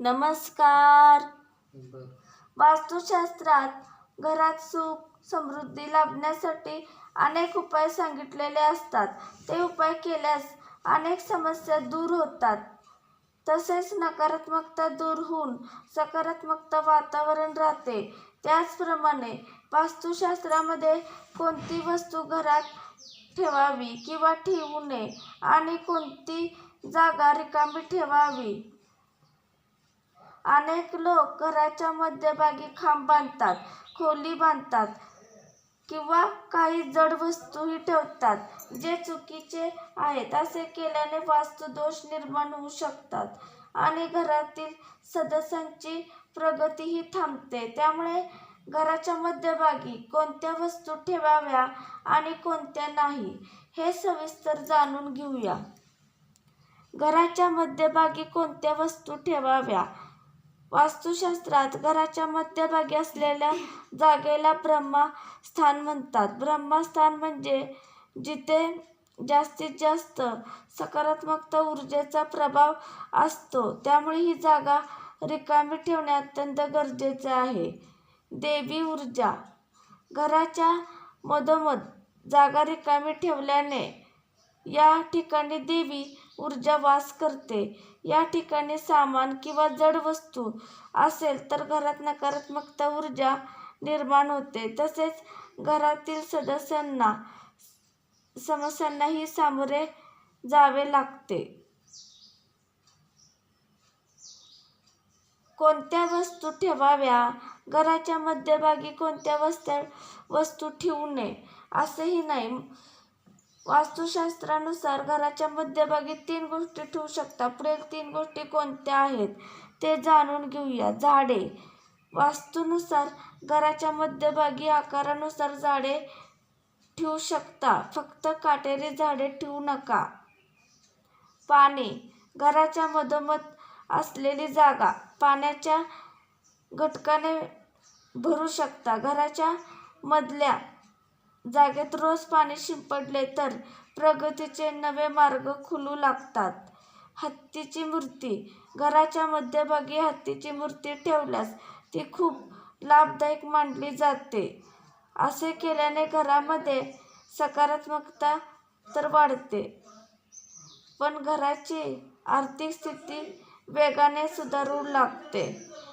नमस्कार. वास्तुशास्त्रात घरात सुख समृद्धी लाभण्यासाठी अनेक उपाय सांगितलेले असतात. ते उपाय केल्यास अनेक समस्या दूर होतात. तसेच नकारात्मकता दूर होऊन सकारात्मकता वातावरण राहते. त्याचप्रमाणे वास्तुशास्त्रामध्ये कोणती वस्तू घरात ठेवावी किंवा ठेवू नये आणि कोणती जागा रिकामी ठेवावी? अनेक लोक घराच्या मध्यभागी खांब बांधतात खोली बांधतात किंवा काही जड वस्तूही ठेवतात जे चुकीचे आहेत असे केल्याने वास्तुदोष निर्माण होऊ शकतात आणि घरातील सदस्यांची प्रगतीही थांबते. त्यामुळे घराच्या मध्यभागी कोणत्या वस्तू ठेवाव्या आणि कोणत्या नाही हे सविस्तर जाणून घेऊया. घराच्या मध्यभागी कोणत्या वस्तू ठेवाव्या? वास्तुशास्त्रात घराच्या मध्यभागी असलेल्या जागेला ब्रह्मस्थान म्हणतात. ब्रह्मस्थान म्हणजे जिथे जास्तीत जास्त सकारात्मकता ऊर्जेचा प्रभाव असतो. त्यामुळे ही जागा रिकामी ठेवणे अत्यंत गरजेचे आहे. देवी ऊर्जा. घराच्या मधोमध जागा रिकामी ठेवल्याने या ठिकाणी देवी ऊर्जा वास करते. या ठिकाणी सामान किंवा जड वस्तू असेल तर घरात नकारात्मकता ऊर्जा निर्माण होते. तसेच घरातील सदस्यांना समस्यांनाही सामोरे जावे लागते. कोणत्या वस्तू ठेवाव्या? घराच्या मध्यभागी कोणत्या वस्त्या वस्तू ठेवू नये? असेही नाही. वास्तुशास्त्रानुसार घराच्या मध्यभागी तीन गोष्टी ठेवू शकता. पुढील तीन गोष्टी कोणत्या आहेत ते जाणून घेऊया. झाडे. वास्तूनुसार घराच्या मध्यभागी आकारानुसार झाडे ठेवू शकता. फक्त काटेरी झाडे ठेवू नका. पाणी घराच्या मधोमध असलेली जागा पाण्याच्या घटकाने भरू शकता. घराच्या मधल्या जागेत रोज पाणी शिंपडले तर प्रगतीचे नवे मार्ग खुलू लागतात. हत्तीची मूर्ती. घराच्या मध्यभागी हत्तीची मूर्ती ठेवल्यास ती खूप लाभदायक मानली जाते. असे केल्याने घरामध्ये सकारात्मकता तर वाढते. पण घराची आर्थिक स्थिती वेगाने सुधारू लागते.